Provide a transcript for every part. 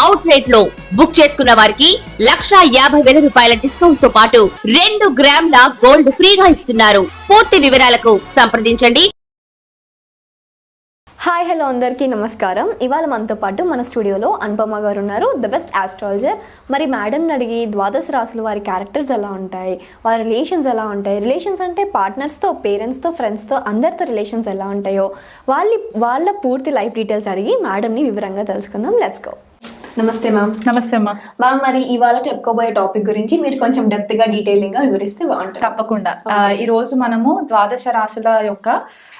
అవుట్లెట్లో book చేసుకున్న వారికి లక్షా యాభై వేల రూపాయల డిస్కౌంట్తో పాటు రెండు గ్రాముల గోల్డ్ ఫ్రీగా ఇస్తున్నారు. పూర్తి వివరాలకు సంప్రదించండి. హాయ్ హలో అందరికీ నమస్కారం. ఇవాళ మనతో పాటు మన స్టూడియోలో అనుపమ గారు ఉన్నారు. ద బెస్ట్ ఆస్ట్రాలజర్ మరి మేడంని అడిగి ద్వాదశ రాసులు వారి క్యారెక్టర్స్ ఎలా ఉంటాయి? వారి రిలేషన్స్ ఎలా ఉంటాయి? రిలేషన్స్ అంటే పార్ట్నర్స్తో పేరెంట్స్తో ఫ్రెండ్స్తో అందరితో రిలేషన్స్ ఎలా ఉంటాయో వాళ్ళ వాళ్ళ పూర్తి లైఫ్ డీటెయిల్స్ అడిగి మేడంని వివరంగా తెలుసుకుందాం. లెట్స్ గో నమస్తే మ్యామ్ నమస్తే అమ్మా మ్యామ్ మరి ఇవాళ చెప్పుకోబోయే టాపిక్ గురించి మీరు కొంచెం డెప్త్గా డీటెయిలింగ్గా వివరిస్తే బాగుంటుంది. తప్పకుండా. ఈ రోజు మనము ద్వాదశ రాశుల యొక్క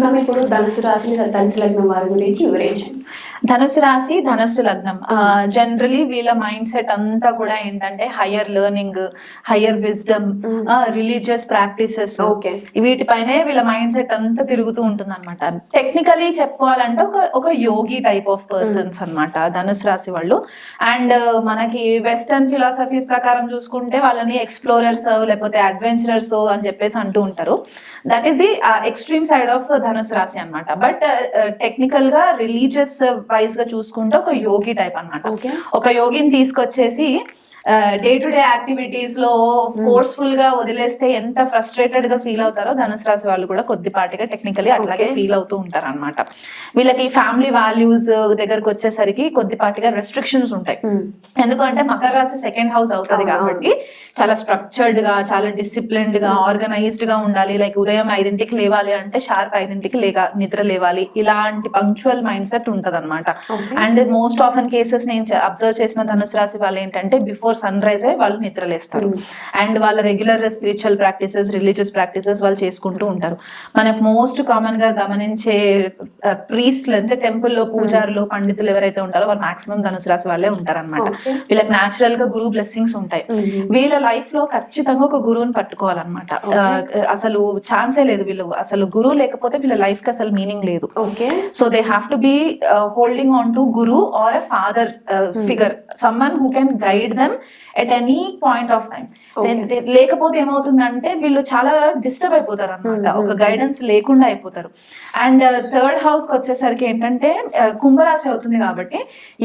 మ్యామ్ ఇప్పుడు ధనుసు రాశి ధనుసు లగ్నం వారి గురించి వివరించండి. ధనుసు రాశి ధనుసు లగ్నం. జనరలీ వీళ్ళ మైండ్ సెట్ అంతా కూడా ఏంటంటే higher learning higher wisdom religious practices Okay. వీటిపైనే వీళ్ళ మైండ్ సెట్ అంతా తిరుగుతూ ఉంటుంది అనమాట టెక్నికలీ చెప్పుకోవాలంటే ఒక ఒక యోగి టైప్ ఆఫ్ పర్సన్స్ అన్నమాట ధనుసు రాశి వాళ్ళు. అండ్ మనకి వెస్టర్న్ ఫిలాసఫీస్ ప్రకారం చూసుకుంటే వాళ్ళని ఎక్స్ప్లోరర్స్ లేకపోతే అడ్వెంచరర్స్ అని చెప్పేసి అంటూ ఉంటారు. That is the extreme side of ధనుసు రాశి అనమాట బట్ టెక్నికల్గా రిలీజియస్ వైజ్గా చూసుకుంటే ఒక యోగి టైప్ అన్నమాట Okay. ఒక యోగిని తీసుకొచ్చేసి డే టు డే యాక్టివిటీస్లో ఫోర్స్ఫుల్గా వదిలేస్తే ఎంత ఫ్రస్ట్రేటెడ్గా ఫీల్ అవుతారో ధనుసు రాశి వాళ్ళు కూడా కొద్దిపాటిగా టెక్నికలీ అట్లాగే. ఫీల్ అవుతూ ఉంటారు అనమాట వీళ్ళకి ఫ్యామిలీ వాల్యూస్ దగ్గరకు వచ్చేసరికి కొద్దిపాటిగా రెస్ట్రిక్షన్స్ ఉంటాయి. ఎందుకంటే మకర రాశి సెకండ్ హౌస్ అవుతుంది కాబట్టి చాలా స్ట్రక్చర్డ్గా చాలా డిసిప్లిన్డ్గా ఆర్గనైజ్డ్గా ఉండాలి. లైక్ ఉదయం ఐదింటికి లేవాలి అంటే షార్ప్ ఐదింటికి లేగా నిద్ర లేవాలి. ఇలాంటి పంక్చువల్ మైండ్ సెట్ ఉంటది అనమాట. అండ్ మోస్ట్ ఆఫన్ కేసెస్ నేను అబ్జర్వ్ చేసిన ధనుసు రాశి వాళ్ళు ఏంటంటే బిఫోర్ సన్ రైజ్ వాళ్ళు నిద్రలేస్తారు. అండ్ వాళ్ళ regular spiritual practices religious practices వాళ్ళు చేసుకుంటూ ఉంటారు. మనకు మోస్ట్ కామన్గా గమనించే ప్రీస్ట్లు అంటే టెంపుల్లో పూజారులు పండితులు ఎవరైతే ఉంటారో వాళ్ళు మాక్సిమం ధనుసు రాశి వాళ్ళే ఉంటారు అనమాట Okay. వీళ్ళకి న్యాచురల్గా గురువు బ్లెస్సింగ్స్ ఉంటాయి. వీళ్ళ లైఫ్లో ఖచ్చితంగా ఒక గురువుని పట్టుకోవాలన్నమాట. అసలు ఛాన్సే లేదు వీళ్ళు. అసలు గురువు లేకపోతే వీళ్ళ లైఫ్కి అసలు మీనింగ్ లేదు. Okay so they have to be holding on to guru or a father figure someone who can guide them at any point of time లేకపోతే ఏమవుతుందంటే వీళ్ళు చాలా డిస్టర్బ్ అయిపోతారు అనమాట ఒక గైడెన్స్ లేకుండా అయిపోతారు. అండ్ థర్డ్ హౌస్కి వచ్చేసరికి ఏంటంటే uh, కుంభరాశి అవుతుంది కాబట్టి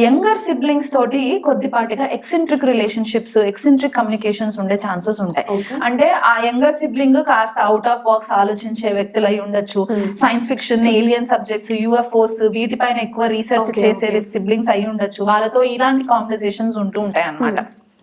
యంగర్ సిబ్లింగ్స్ తోటి కొద్దిపాటిగా ఎక్సెంట్రిక్ రిలేషన్షిప్స్ ఎక్సెంట్రిక్ కమ్యూనికేషన్స్ ఉండే ఛాన్సెస్ ఉంటాయి. అంటే ఆ యంగర్ సిబ్లింగ్ కాస్త అవుట్ ఆఫ్ బాక్స్ ఆలోచించే వ్యక్తులు అయి ఉండొచ్చు. Science fiction alien subjects UFOs వీటిపైన ఎక్కువ రీసెర్చ్ చేసే. సిబ్లింగ్స్ అయి ఉండొచ్చు. వాళ్ళతో ఇలాంటి కాంవర్సేషన్స్ ఉంటూ ఉంటాయి అన్నమాట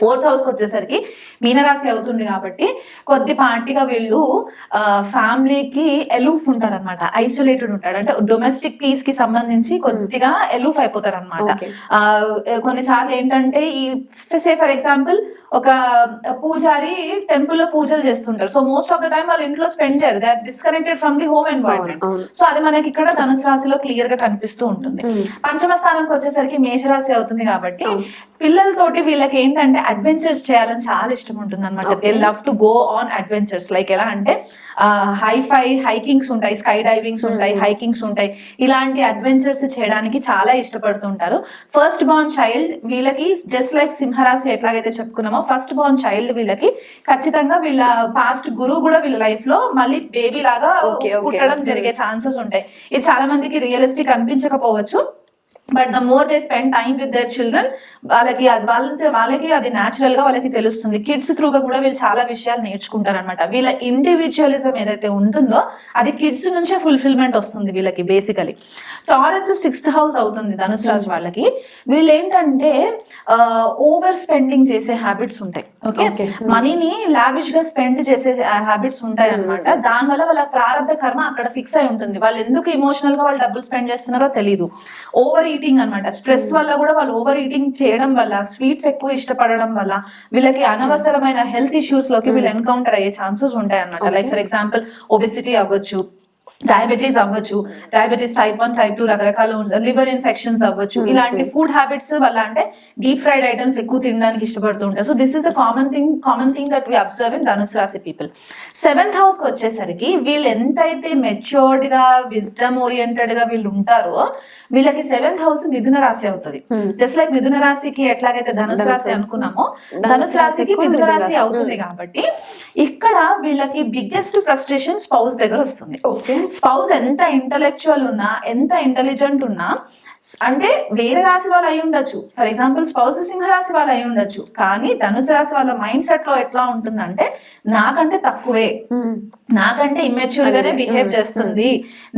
ఫోర్త్ హౌస్కి వచ్చేసరికి మీనరాశి అవుతుంది కాబట్టి కొద్దిపాటిగా వీళ్ళు ఫ్యామిలీకి ఎలూఫ్ ఉంటారు అనమాట ఐసోలేటెడ్ ఉంటాడు అంటే డొమెస్టిక్ పీస్కి సంబంధించి కొద్దిగా ఎలూఫ్ అయిపోతారు అనమాట. కొన్నిసార్లు ఏంటంటే ఈ సే ఫర్ ఎగ్జాంపుల్ ఒక పూజారి టెంపుల్లో పూజలు చేస్తుంటారు. So most of the time వాళ్ళ ఇంట్లో స్పెండ్ చేయరు. They are disconnected from the home environment. So అది మనకి ఇక్కడ ధనుసు రాశిలో క్లియర్గా కనిపిస్తూ ఉంటుంది. పంచమ స్థానానికి వచ్చేసరికి మేషరాశి అవుతుంది కాబట్టి పిల్లలతోటి వీళ్ళకి ఏంటంటే అడ్వెంచర్స్ చేయాలని చాలా ఇష్టం ఉంటుంది అనమాట they love to go on adventures like ఎలా అంటే హై ఫై హైకింగ్స్ ఉంటాయి స్కై డైవింగ్స్ ఉంటాయి హైకింగ్స్ ఉంటాయి. ఇలాంటి అడ్వెంచర్స్ చేయడానికి చాలా ఇష్టపడుతుంటారు. ఫస్ట్ బార్న్ చైల్డ్ వీళ్ళకి జస్ట్ లైక్ సింహరాశి ఎట్లాగైతే చెప్పుకున్నామో ఫస్ట్ బార్న్ చైల్డ్ వీళ్ళకి ఖచ్చితంగా వీళ్ళ పాస్ట్ గురువు కూడా వీళ్ళ లైఫ్లో మళ్ళీ బేబీ లాగా. పుట్టడం జరిగే ఛాన్సెస్ ఉంటాయి. ఇది చాలా మందికి realistic అనిపించకపోవచ్చు. But the more they spend time with their children వాళ్ళకి అది వాళ్ళ వాళ్ళకి అది న్యాచురల్గా వాళ్ళకి తెలుస్తుంది. కిడ్స్ త్రూగా కూడా వీళ్ళు చాలా విషయాలు నేర్చుకుంటారు అనమాట వీళ్ళ ఇండివిజువలిజం ఏదైతే ఉంటుందో అది కిడ్స్ నుంచే ఫుల్ఫిల్మెంట్ వస్తుంది వీళ్ళకి బేసికలీ టారస్ సిక్స్త్ హౌస్ అవుతుంది ధనుసు రాశి వాళ్ళకి. వీళ్ళు ఏంటంటే ఓవర్ స్పెండింగ్ చేసే హ్యాబిట్స్ ఉంటాయి. ఓకే. మనీని లావిష్గా స్పెండ్ చేసే హ్యాబిట్స్ ఉంటాయి అనమాట దానివల్ల వాళ్ళ ప్రారంభ కర్మ అక్కడ ఫిక్స్ అయి ఉంటుంది. వాళ్ళు ఎందుకు ఇమోషనల్గా వాళ్ళు డబ్బులు స్పెండ్ చేస్తున్నారో తెలియదు ఓవర్ ఈటింగ్ అన్నమాట. స్ట్రెస్ వల్ల కూడా వాళ్ళు ఓవర్ ఈటింగ్ చేయడం వల్ల స్వీట్స్ ఎక్కువ ఇష్టపడడం వల్ల వీళ్ళకి అనవసరమైన హెల్త్ ఇష్యూస్లోకి వీళ్ళు ఎన్కౌంటర్ అయ్యే ఛాన్సెస్ ఉంటాయి అన్నమాట లైక్ ఫర్ ఎగ్జాంపుల్ ఒబిసిటీ అవ్వచ్చు డయాబెటీస్ అవ్వచ్చు diabetes type one type two రకరకాల లివర్ ఇన్ఫెక్షన్స్ అవ్వచ్చు. ఇలాంటి ఫుడ్ హ్యాబిట్స్ వల్ల అంటే డీప్ ఫ్రైడ్ ఐటమ్స్ ఎక్కువ తినడానికి ఇష్టపడుతూ ఉంటారు. So this is a common thing common thing that we observe in ధనుసు రాశి పీపుల్ సెవెంత్ హౌస్కి వచ్చేసరికి వీళ్ళు ఎంతైతే మెచ్యూర్డ్గా విజ్డమ్ ఓరియంటెడ్గా వీళ్ళు ఉంటారో వీళ్ళకి సెవెంత్ హౌస్ మిథున రాశి అవుతుంది. జస్ట్ లైక్ మిథున రాశికి ఎట్లాగైతే ధనుసు రాశి అనుకున్నామో ధనుసు రాశికి మిథున రాశి అవుతుంది కాబట్టి ఇక్కడ వీళ్ళకి బిగ్గెస్ట్ ఫ్రస్ట్రేషన్ స్పౌస్ దగ్గర వస్తుంది. ఓకే స్పౌస్ ఎంత ఇంటలెక్చువల్ ఉన్నా ఎంత ఇంటెలిజెంట్ ఉన్నా అంటే వేరే రాశి వాళ్ళు అయి ఉండొచ్చు. ఫర్ ఎగ్జాంపుల్ స్పౌస్ సింహ రాశి వాళ్ళు అయి ఉండొచ్చు. కానీ ధనుసు రాశి వాళ్ళ మైండ్ సెట్లో ఎట్లా ఉంటుందంటే నాకంటే తక్కువే. నాకంటే ఇమ్మెచ్యూర్ గానే బిహేవ్ చేస్తుంది.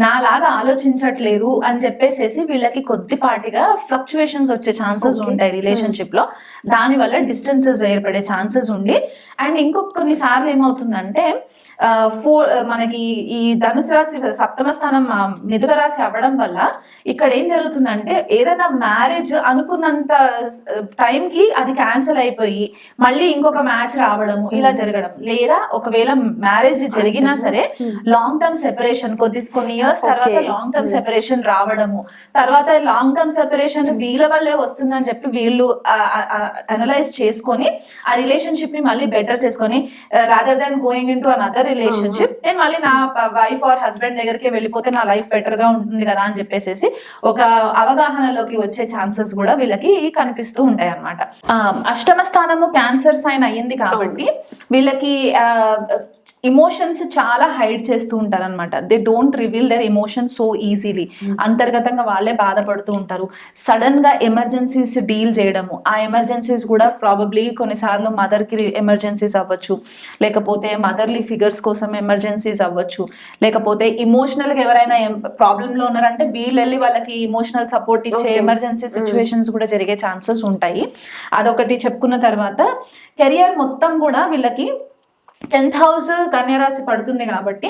నాలాగా ఆలోచించట్లేదు అని చెప్పేసేసి వీళ్ళకి కొద్దిపాటిగా ఫ్లక్చువేషన్స్ వచ్చే ఛాన్సెస్ ఉంటాయి రిలేషన్షిప్లో. దాని వల్ల డిస్టెన్సెస్ ఏర్పడే ఛాన్సెస్ ఉండి. అండ్ ఇంకొక కొన్నిసార్లు ఏమవుతుందంటే ఫోర్ మనకి ఈ ధనుసు రాశి సప్తమ స్థానం మిథున రాశి అవ్వడం వల్ల ఇక్కడ ఏం జరుగుతుందంటే ఏదైనా మ్యారేజ్ అనుకున్నంత టైం కి అది క్యాన్సిల్ అయిపోయి మళ్ళీ ఇంకొక మ్యాచ్ రావడము ఇలా జరగడం. లేదా ఒకవేళ మ్యారేజ్ జరిగినా సరే లాంగ్ టర్మ్ సెపరేషన్ కొద్ది కొన్ని ఇయర్స్ తర్వాత. లాంగ్ టర్మ్ సెపరేషన్ రావడము. తర్వాత లాంగ్ టర్మ్ సెపరేషన్ వీళ్ళ వల్లే వస్తుందని చెప్పి వీళ్ళు అనలైజ్ చేసుకొని ఆ రిలేషన్షిప్ని మళ్ళీ బెటర్ చేసుకొని rather than going into another relationship నేను మళ్ళీ నా వైఫ్ ఆర్ హస్బెండ్ దగ్గరికి వెళ్ళిపోతే నా లైఫ్ బెటర్గా ఉంటుంది కదా అని చెప్పేసి ఒక అవగాహనలోకి వచ్చే ఛాన్సెస్ కూడా వీళ్ళకి కనిపిస్తూ ఉంటాయి అనమాట అష్టమ స్థానము క్యాన్సర్ సైన్ అయ్యింది కాబట్టి వీళ్ళకి ఇమోషన్స్ చాలా హైడ్ చేస్తూ ఉంటారు అనమాట they don't reveal their emotions so easily అంతర్గతంగా వాళ్ళే బాధపడుతూ ఉంటారు. సడన్గా ఎమర్జెన్సీస్ డీల్ చేయడము. ఆ ఎమర్జెన్సీస్ కూడా ప్రాబబ్లీ కొన్నిసార్లు మదర్కి ఎమర్జెన్సీస్ అవ్వచ్చు. లేకపోతే మదర్లీ ఫిగర్స్ కోసం ఎమర్జెన్సీస్ అవ్వచ్చు. లేకపోతే ఇమోషనల్గా ఎవరైనా ప్రాబ్లమ్లో ఉన్నారంటే వీళ్ళు వెళ్ళి వాళ్ళకి ఇమోషనల్ సపోర్ట్ ఇచ్చే. ఎమర్జెన్సీ సిచ్యువేషన్స్ కూడా జరిగే ఛాన్సెస్ ఉంటాయి. అదొకటి చెప్పుకున్న తర్వాత కెరియర్ మొత్తం కూడా వీళ్ళకి టెన్త్ హౌస్ కన్యరాశి పడుతుంది కాబట్టి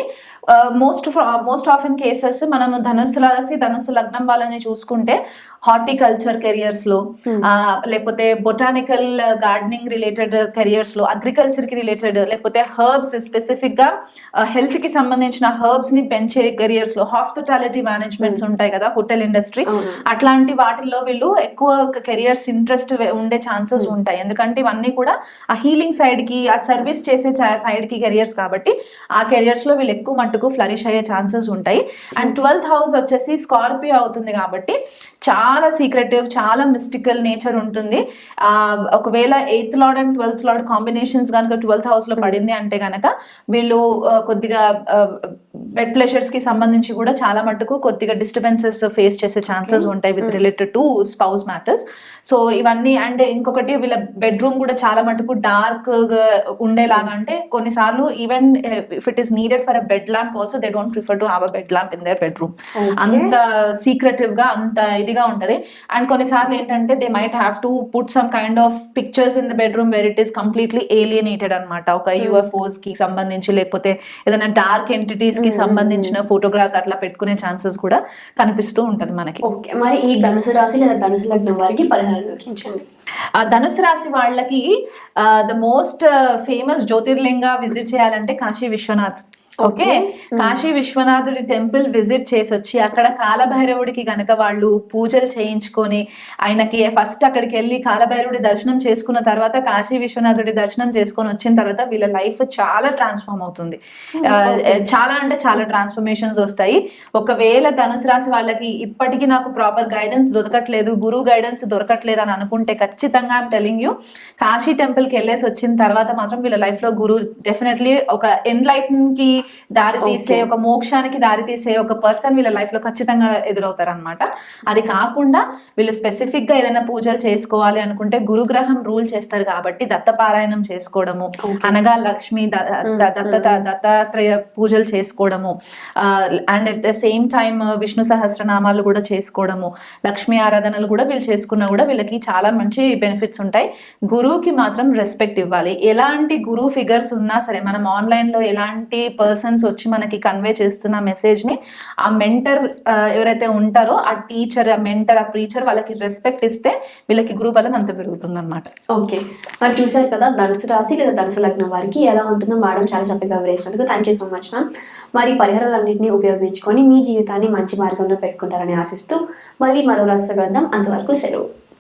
most most of in cases మనం ధనుసు రాశి ధనుసు లగ్నం వాళ్ళని చూసుకుంటే హార్టికల్చర్ కెరియర్స్లో ఆ, లేకపోతే బొటానికల్ గార్డెనింగ్ రిలేటెడ్ కెరియర్స్లో అగ్రికల్చర్కి రిలేటెడ్ లేకపోతే హర్బ్స్ స్పెసిఫిక్గా హెల్త్కి సంబంధించిన హర్బ్స్ని పెంచే కెరియర్స్లో హాస్పిటాలిటీ మేనేజ్మెంట్స్ ఉంటాయి కదా హోటల్ ఇండస్ట్రీ. అట్లాంటి వాటిల్లో వీళ్ళు ఎక్కువ కెరియర్స్ ఇంట్రెస్ట్ ఉండే ఛాన్సెస్ ఉంటాయి. ఎందుకంటే ఇవన్నీ కూడా ఆ హీలింగ్ సైడ్కి ఆ సర్వీస్ చేసే సైడ్కి కెరియర్స్ కాబట్టి ఆ కెరియర్స్లో వీళ్ళు ఎక్కువ మట్టుకు ఫ్లరిష్ అయ్యే ఛాన్సెస్ ఉంటాయి. అండ్ ట్వెల్త్ హౌస్ వచ్చేసి స్కార్పియో అవుతుంది కాబట్టి చాలా సీక్రెటివ్ చాలా మిస్టికల్ నేచర్ ఉంటుంది. ఆ ఒకవేళ eighth lord and twelfth lord combinations కనుక ట్వెల్త్ హౌస్లో పడింది అంటే గనక వీళ్ళు కొద్దిగా బెడ్ ప్రెషర్స్కి సంబంధించి కూడా చాలా మట్టుకు కొద్దిగా డిస్టర్బెన్సెస్ ఫేస్ చేసే ఛాన్సెస్ ఉంటాయి with related to spouse matters so ఇవన్నీ అండ్ ఇంకొకటి వీళ్ళ బెడ్రూమ్ కూడా చాలా మటుకు డార్క్ ఉండేలాగా అంటే కొన్నిసార్లు even if it is needed for a bed lamp also they don't prefer to have a bed lamp in their bedroom. అంత సీక్రెటివ్గా అంత ఇదిగా ఉంటది. అండ్ కొన్నిసార్లు ఏంటంటే they might have to put some kind of pictures in the bedroom where it is completely alienated అనమాట ఒక యూఎఫ్ఓస్కి సంబంధించి లేకపోతే ఏదైనా డార్క్ ఎంటిటీస్కి సంబంధించిన ఫోటోగ్రాఫ్స్ అట్లా పెట్టుకునే ఛాన్సెస్ కూడా కనిపిస్తూ ఉంటది మనకి. ఓకే మరి ఈ ధనుసు రాశి లేదా ధనుసు లగ్నం వారికి పరిహారం వివరించండి. ధనుసు రాశి వాళ్ళకి the most famous Jyotirlinga visit చేయాలంటే కాశీ విశ్వనాథ్. ఓకే? కాశీ విశ్వనాథుడి టెంపుల్ విజిట్ చేసి వచ్చి అక్కడ కాలభైరవుడికి గనక వాళ్ళు పూజలు చేయించుకొని ఆయనకి ఫస్ట్ అక్కడికి వెళ్ళి కాలభైరవుడి దర్శనం చేసుకున్న తర్వాత కాశీ విశ్వనాథుడి దర్శనం చేసుకొని వచ్చిన తర్వాత వీళ్ళ లైఫ్ చాలా ట్రాన్స్ఫార్మ్ అవుతుంది. చాలా అంటే చాలా ట్రాన్స్ఫర్మేషన్స్ వస్తాయి. ఒకవేళ ధనుసు రాశి వాళ్ళకి ఇప్పటికీ నాకు ప్రాపర్ గైడెన్స్ దొరకట్లేదు గురువు గైడెన్స్ దొరకట్లేదు అని అనుకుంటే ఖచ్చితంగా ఐమ్ టెలింగ్ యూ కాశీ టెంపుల్కి వెళ్ళేసి వచ్చిన తర్వాత మాత్రం వీళ్ళ లైఫ్లో గురువు డెఫినెట్లీ ఒక ఎన్లైటన్కి దారి తీసే ఒక మోక్షానికి దారి తీసే ఒక పర్సన్ వీళ్ళ లైఫ్లో ఖచ్చితంగా ఎదురవుతారు అనమాట అది కాకుండా వీళ్ళు స్పెసిఫిక్గా ఏదైనా పూజలు చేసుకోవాలి అనుకుంటే గురుగ్రహం రూల్ చేస్తారు కాబట్టి దత్తపారాయణం చేసుకోవడము అనగా లక్ష్మి ద- దత్త దత్తాత్రేయ పూజలు చేసుకోవడము and at the same time Vishnu సహస్రనామాలు కూడా చేసుకోవడము లక్ష్మీ ఆరాధనలు కూడా వీళ్ళు చేసుకున్నా కూడా వీళ్ళకి చాలా మంచి బెనిఫిట్స్ ఉంటాయి. గురువుకి మాత్రం రెస్పెక్ట్ ఇవ్వాలి. ఎలాంటి గురువు ఫిగర్స్ ఉన్నా సరే మనం ఆన్లైన్లో ఎలాంటి పర్సన్ పర్సన్స్ వచ్చి మనకి కన్వే చేస్తున్న మెసేజ్ని ఆ మెంటర్ ఎవరైతే ఉంటారో ఆ టీచర్ ఆ మెంటర్ ఆ ప్రీచర్ వాళ్ళకి రెస్పెక్ట్ ఇస్తే వీళ్ళకి గురువు బలం అంత పెరుగుతుంది అనమాట ఓకే. మరి చూసారు కదా ధనుసు రాశి లేదా ధనుసు లగ్నం వారికి ఎలా ఉంటుందో మేడం చాలా చక్కగా వివరించినందుకు thank you so much ma'am మరి పరిహారాలన్నింటినీ ఉపయోగించుకొని మీ జీవితాన్ని మంచి మార్గంలో పెట్టుకుంటారని ఆశిస్తూ మళ్ళీ మరో రాష్ట్ర గ్రంథం అంతవరకు సెలవు.